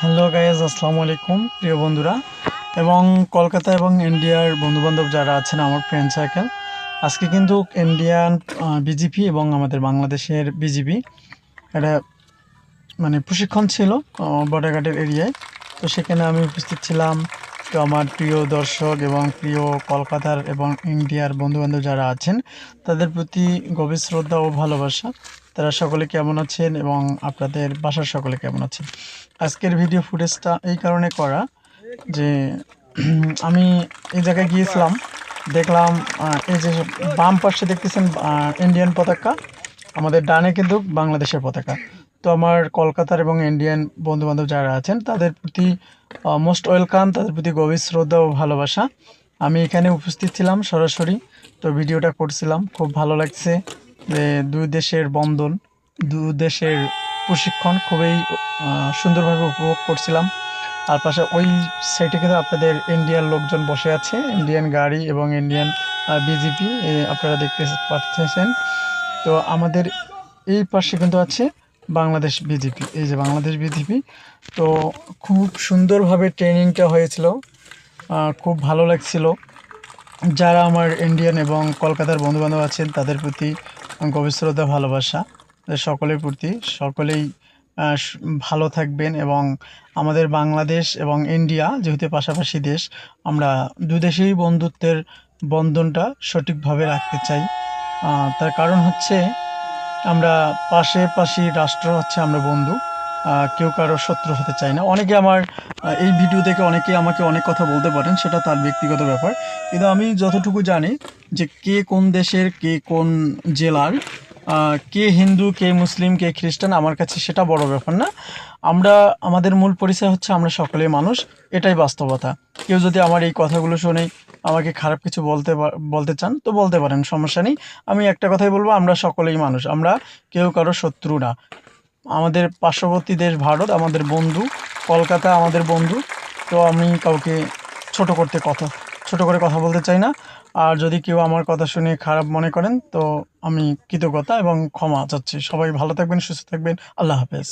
Hello guys, আসসালামু আলাইকুম, প্রিয় বন্ধুরা। এবং কলকাতা এবং ইন্ডিয়ার বন্ধুবান্ধব যারা আছেন, আমার ফ্রেন্ড সার্কেল আজকে কিন্তু ইন্ডিয়ান বিজেপি এবং আমাদের বাংলাদেশের বিজেপি একটা মানে প্রশিক্ষণ ছিল বর্ডারঘাটের এরিয়ায়। তো সেখানে আমি উপস্থিত ছিলাম তো আমার প্রিয় দর্শক এবং প্রিয় কলকাতার এবং ইন্ডিয়ার বন্ধুবান্ধব যারা আছেন, তাদের প্রতি গভীর শ্রদ্ধা ও ভালোবাসা। তারা সকলে কেমন আছেন এবং আপনাদের বাসার সকলে কেমন আছেন? আজকের ভিডিও ফুটেজটা এই কারণে করা যে, আমি এই জায়গায় গিয়েছিলাম, দেখলাম এই যে বাম পাশে দেখতেছেন ইন্ডিয়ান পতাকা, আমাদের ডানে কিন্তু বাংলাদেশের পতাকা। তো আমার কলকাতার এবং ইন্ডিয়ান বন্ধুবান্ধব যারা আছেন, তাদের প্রতি মোস্ট ওয়েলকাম তাদের প্রতি গভীর শ্রদ্ধা ও ভালোবাসা। আমি এখানে উপস্থিত ছিলাম সরাসরি, তো ভিডিওটা করছিলাম, খুব ভালো লাগছে যে দুই দেশের বন্ধন, দু দেশের প্রশিক্ষণ খুবই সুন্দরভাবে উপভোগ করছিলাম। আর পাশে, ওই সাইডে কিন্তু আপনাদের ইন্ডিয়ান লোকজন বসে আছে ইন্ডিয়ান গাড়ি এবং ইন্ডিয়ান বিজেপি আপনারা দেখতে পাচ্ছেন। তো আমাদের এই পাশে কিন্তু আছে বাংলাদেশ বিজেপি, এই যে বাংলাদেশ বিজেপি, তো খুব সুন্দরভাবে ট্রেনিংটা হয়েছিল খুব ভালো লাগছিল। যারা আমার ইন্ডিয়ান এবং কলকাতার বন্ধুবান্ধব আছেন, তাদের প্রতি গভীর শ্রদ্ধা ভালোবাসা। সকলের প্রতি, সকলেই ভালো থাকবেন এবং আমাদের বাংলাদেশ এবং ইন্ডিয়া যেহেতু পাশাপাশি দেশ, আমরা দু দেশেই বন্ধুত্বের বন্ধনটা সঠিকভাবে রাখতে চাই। তার কারণ হচ্ছে আমরা পাশে পাশে রাষ্ট্র হচ্ছে আমরা বন্ধু কেউ কারও শত্রু হতে চায় না। অনেকে আমার এই ভিডিও দেখে অনেকে আমাকে অনেক কথা বলতে পারেন, সেটা তার ব্যক্তিগত ব্যাপার। কিন্তু আমি যতটুকু জানি যে কে কোন দেশের, কে কোন জেলার কে হিন্দু, কে মুসলিম, কে খ্রিস্টান, আমার কাছে সেটা বড় ব্যাপার না। আমরা, আমাদের মূল পরিচয় হচ্ছে আমরা সকলেই মানুষ, এটাই বাস্তবতা। কেউ যদি আমার এই কথাগুলো শুনে আমাকে খারাপ কিছু বলতে বলতে চান, তো বলতে পারেন, সমস্যা নেই। আমি একটা কথাই বলব, আমরা সকলেই মানুষ, আমরা কেউ কারও শত্রু না। আমাদের পার্শ্ববর্তী দেশ ভারত, আমাদের বন্ধু, কলকাতা আমাদের বন্ধু, তো আমি কাউকে ছোট করতে কথা ছোট করে কথা বলতে চাই না। আর যদি কেউ আমার কথা শুনে খারাপ মনে করেন, তো আমি কৃতজ্ঞতা এবং ক্ষমা চাচ্ছি। সবাই ভালো থাকবেন, সুস্থ থাকবেন। আল্লাহ হাফেজ।